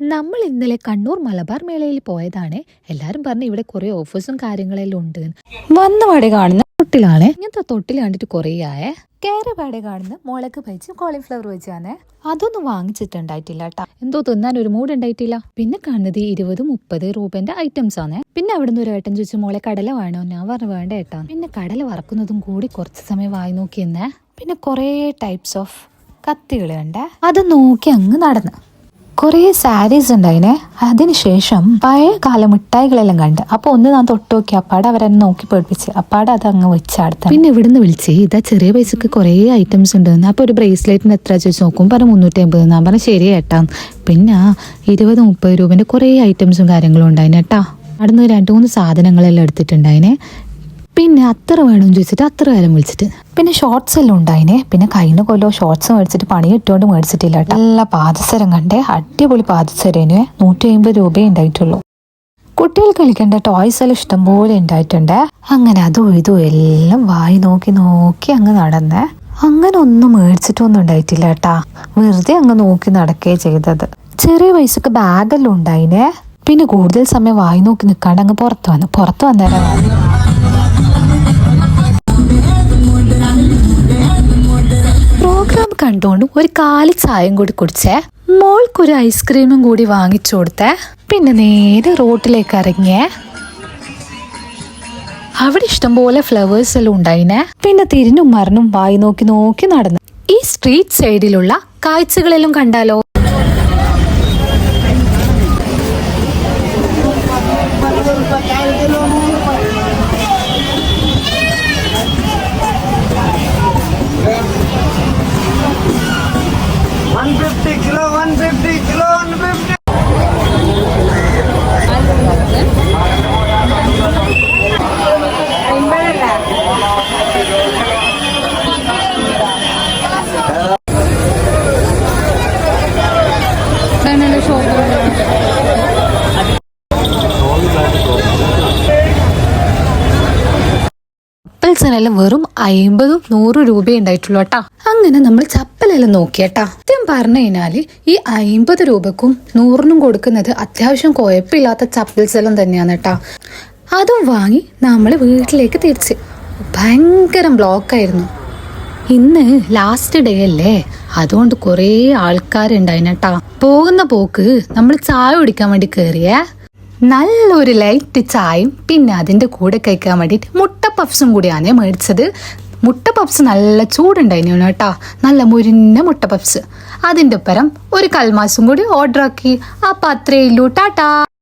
നമ്മൾ ഇന്നലെ കണ്ണൂർ മലബാർ മേളയിൽ പോയതാണ്. എല്ലാരും പറഞ്ഞു ഇവിടെ കുറെ ഓഫേഴ്സും കാര്യങ്ങളെല്ലാം ഉണ്ട്. വന്നപാടെ കാണുന്ന തൊട്ടിലാണ്. ഇങ്ങനത്തെ തൊട്ടിൽ കണ്ടിട്ട് കുറേ ആയേ. കേരപാടെ കാണുന്ന മുളക് വെച്ച് കോളിഫ്ലവർ വെച്ചാണ്. അതൊന്നും വാങ്ങിച്ചിട്ടുണ്ടായിട്ടില്ല കേട്ടോ എന്തോ തിന്നാൻ ഒരു മൂഡ് ഉണ്ടായിട്ടില്ല. പിന്നെ കാണുന്നത് ഇരുപത് മുപ്പത് രൂപന്റെ ഐറ്റംസ് ആണ്. പിന്നെ അവിടെ നിന്ന് ഒരു ഏട്ടൻ ചോദിച്ചു മോളെ കടല വേണോ? ഞാൻ പറഞ്ഞു വേണ്ട ഏട്ടാ. പിന്നെ കടല വറക്കുന്നതും കൂടി കുറച്ച് സമയം വായി നോക്കിയെന്നേ പിന്നെ കുറേ ടൈപ്സ് ഓഫ് കത്തികൾ കണ്ടേ. അത് നോക്കി അങ്ങ് നടന്ന്. കുറേ സാരീസ് ഉണ്ടായിനെ. അതിനുശേഷം പഴയ കാല മിഠായികളെല്ലാം കണ്ട്. അപ്പൊ ഒന്ന് ഞാൻ തൊട്ട് നോക്കി. അപ്പാടെ അവരെന്നെ നോക്കി പേടിപ്പിച്ച് അപ്പാടെ അത് അങ്ങ് വെച്ചാടുത്ത പിന്നെ ഇവിടുന്ന് വിളിച്ച് ഇതാ ചെറിയ പൈസക്ക് കുറേ ഐറ്റംസ് ഉണ്ട്. അപ്പൊ ഒരു ബ്രേസ്ലെറ്റിന് എത്ര ചോദിച്ചു നോക്കും. പറഞ്ഞു മുന്നൂറ്റി അമ്പത് ഞാൻ പറഞ്ഞു ശരി ഏട്ടാ. പിന്നെ ഇരുപത് മുപ്പത് രൂപന്റെ കുറേ ഐറ്റംസും കാര്യങ്ങളും ഉണ്ടായിന് കേട്ടാ അവിടുന്ന് രണ്ട് മൂന്ന് സാധനങ്ങളെല്ലാം എടുത്തിട്ടുണ്ടായിനെ. പിന്നെ അത്ര വേണമെന്ന് ചോദിച്ചിട്ട് അത്ര കാലം വിളിച്ചിട്ട്. പിന്നെ ഷോർട്സ് എല്ലാം ഉണ്ടായിനെ. പിന്നെ കഴിഞ്ഞ കൊല്ലം ഷോർട്സ് മേടിച്ചിട്ട് പണി കിട്ടുകൊണ്ട് മേടിച്ചിട്ടില്ല കേട്ടോ. നല്ല പാദസരം കണ്ടേ. അടിപൊളി പാദസരേനെ. നൂറ്റി അമ്പത് രൂപയേ ഉണ്ടായിട്ടുള്ളൂ. കുട്ടികൾ കളിക്കേണ്ട ടോയ്സ് എല്ലാം ഇഷ്ടംപോലെ ഉണ്ടായിട്ടുണ്ട്. അങ്ങനെ അതും ഇതും എല്ലാം വായി നോക്കി നോക്കി അങ്ങ് നടന്നേ. അങ്ങനെ ഒന്നും മേടിച്ചിട്ടൊന്നും ഉണ്ടായിട്ടില്ല കേട്ടാ. വെറുതെ അങ്ങ് നോക്കി നടക്കേ ചെയ്തത്. ചെറിയ വയസ്സൊക്കെ ബാഗെല്ലാം ഉണ്ടായിനെ. പിന്നെ കൂടുതൽ സമയം വായി നോക്കി നിൽക്കാണ്ട് അങ്ങ് പുറത്ത് വന്നു. പുറത്ത് വന്നേരം പ്രോഗ്രാം കണ്ടുകൊണ്ട് ഒരു കാലി ചായയും കൂടി കുടിച്ചേ. മോൾക്കൊരു ഐസ്ക്രീമും കൂടി വാങ്ങിച്ചു കൊടുത്തേ. പിന്നെ നേരെ റോട്ടിലേക്ക് ഇറങ്ങിയേ. അവിടെ ഇഷ്ടംപോലെ ഫ്ലവേഴ്സ് എല്ലാം ഉണ്ടായിനെ. പിന്നെ തിരിഞ്ഞും മറിഞ്ഞും വായി നോക്കി നോക്കി നടന്നു. ഈ സ്ട്രീറ്റ് സൈഡിലുള്ള കാഴ്ചകളെല്ലാം കണ്ടാലോ? ചപ്പൽസിനെല്ലാം വെറും അയിമ്പതും നൂറ് രൂപയേ ഉണ്ടായിട്ടുള്ളൂ കേട്ടാ. അങ്ങനെ നമ്മൾ ചപ്പലെല്ലാം നോക്കിയട്ടാ സത്യം പറഞ്ഞു കഴിഞ്ഞാൽ ഈ അയിമ്പത് രൂപക്കും നൂറിനും കൊടുക്കുന്നത് അത്യാവശ്യം കുഴപ്പമില്ലാത്ത ചപ്പൽസ് എല്ലാം തന്നെയാണ് കേട്ടാ. അതും വാങ്ങി നമ്മൾ വീട്ടിലേക്ക് തിരിച്ച്. ഭയങ്കര ബ്ലോക്കായിരുന്നു ഇന്ന് ലാസ്റ്റ് ഡേ അല്ലേ? അതുകൊണ്ട് കുറേ ആൾക്കാരുണ്ടായിനട്ടാ പോകുന്ന പോക്ക് നമ്മൾ ചായ കുടിക്കാൻ വേണ്ടി കയറിയേ നല്ലൊരു ലൈറ്റ് ചായയും പിന്നെ അതിന്റെ കൂടെ കഴിക്കാൻ വേണ്ടിയിട്ട് മുട്ട പഫ്സും കൂടിയാണ് മേടിച്ചത്. മുട്ട പപ്സ് നല്ല ചൂടുണ്ടായിരുന്നു കേട്ടാ. നല്ല മുരിഞ്ഞ മുട്ട പപ്സ് അതിന്റെ ഒപ്പരം ഒരു കൽമാസും കൂടി ഓർഡർ ആക്കി. അപ്പം അത്രയേ ഉള്ളൂ. ടാറ്റാ.